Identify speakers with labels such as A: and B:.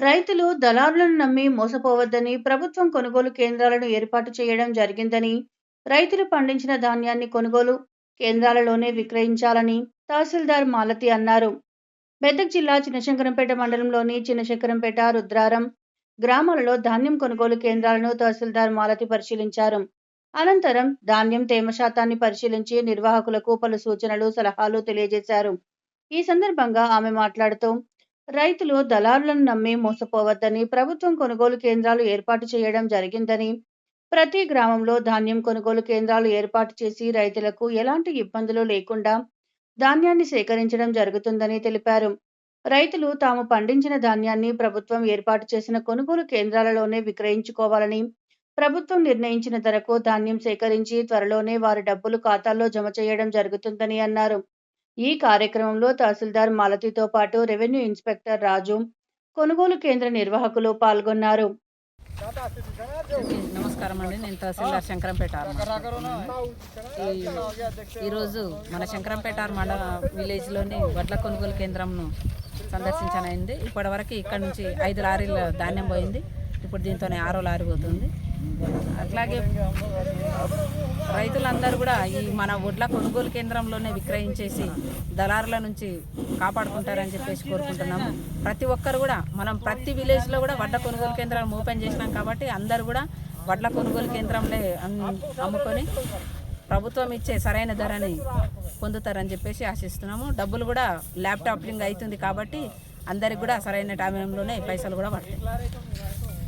A: రైతులు దళారులను నమ్మి మోసపోవద్దని ప్రభుత్వం కొనుగోలు కేంద్రాలను ఏర్పాటు చేయడం జరిగిందని రైతులు పండించిన ధాన్యాన్ని కొనుగోలు కేంద్రాలలోనే విక్రయించాలని తహసీల్దార్ మాలతి అన్నారు. మెదక్ జిల్లా చిన్నశంకరంపేట మండలంలోని చిన్నశంకరంపేట రుద్రారం గ్రామాలలో ధాన్యం కొనుగోలు కేంద్రాలను తహసీల్దార్ మాలతి పరిశీలించారు. అనంతరం ధాన్యం తేమ శాతాన్ని పరిశీలించి నిర్వాహకులకు పలు సూచనలు సలహాలు తెలియజేశారు. ఈ సందర్భంగా ఆమె మాట్లాడుతూ రైతులు దళారులను నమ్మి మోసపోవద్దని ప్రభుత్వం కొనుగోలు కేంద్రాలు ఏర్పాటు చేయడం జరిగిందని ప్రతి గ్రామంలో ధాన్యం కొనుగోలు కేంద్రాలు ఏర్పాటు చేసి రైతులకు ఎలాంటి ఇబ్బందులు లేకుండా ధాన్యాన్ని సేకరించడం జరుగుతుందని తెలిపారు. రైతులు తాము పండించిన ధాన్యాన్ని ప్రభుత్వం ఏర్పాటు చేసిన కొనుగోలు కేంద్రాలలోనే విక్రయించుకోవాలని ప్రభుత్వం నిర్ణయించిన ధరకు ధాన్యం సేకరించి త్వరలోనే వారి డబ్బులు ఖాతాల్లో జమ చేయడం జరుగుతుందని అన్నారు. ఈ కార్యక్రమంలో తహసీల్దార్ మాలతితో పాటు రెవెన్యూ ఇన్స్పెక్టర్ రాజు కొనుగోలు కేంద్ర నిర్వాహకులు పాల్గొన్నారు.
B: నమస్కారం అండి. నేను తహసీల్దార్ శంకరంపేట ఈ ఈరోజు మన శంకరంపేట మండ విలేజ్లోని వడ్ల కొనుగోలు కేంద్రంను సందర్శించనైంది. ఇప్పటివరకు ఇక్కడ నుంచి ఐదు లారీల ధాన్యం పోయింది. ఇప్పుడు దీంతోనే ఆరో లారీ పోతుంది. అట్లాగే రైతులందరూ కూడా ఈ మన వడ్ల కొనుగోలు కేంద్రంలోనే విక్రయించేసి దళారుల నుంచి కాపాడుకుంటారని చెప్పేసి కోరుకుంటున్నాము. ప్రతి ఒక్కరు కూడా మనం ప్రతి విలేజ్లో కూడా వడ్ల కొనుగోలు కేంద్రాలను ఓపెన్ చేసినాం కాబట్టి అందరూ కూడా వడ్ల కొనుగోలు కేంద్రంలో అమ్ముకొని ప్రభుత్వం ఇచ్చే సరైన ధరని పొందుతారని చెప్పేసి ఆశిస్తున్నాము. డబ్బులు కూడా ల్యాప్టాప్ లింగ్ అవుతుంది కాబట్టి అందరికి కూడా సరైన టైంలోనే పైసలు కూడా పడతాయి.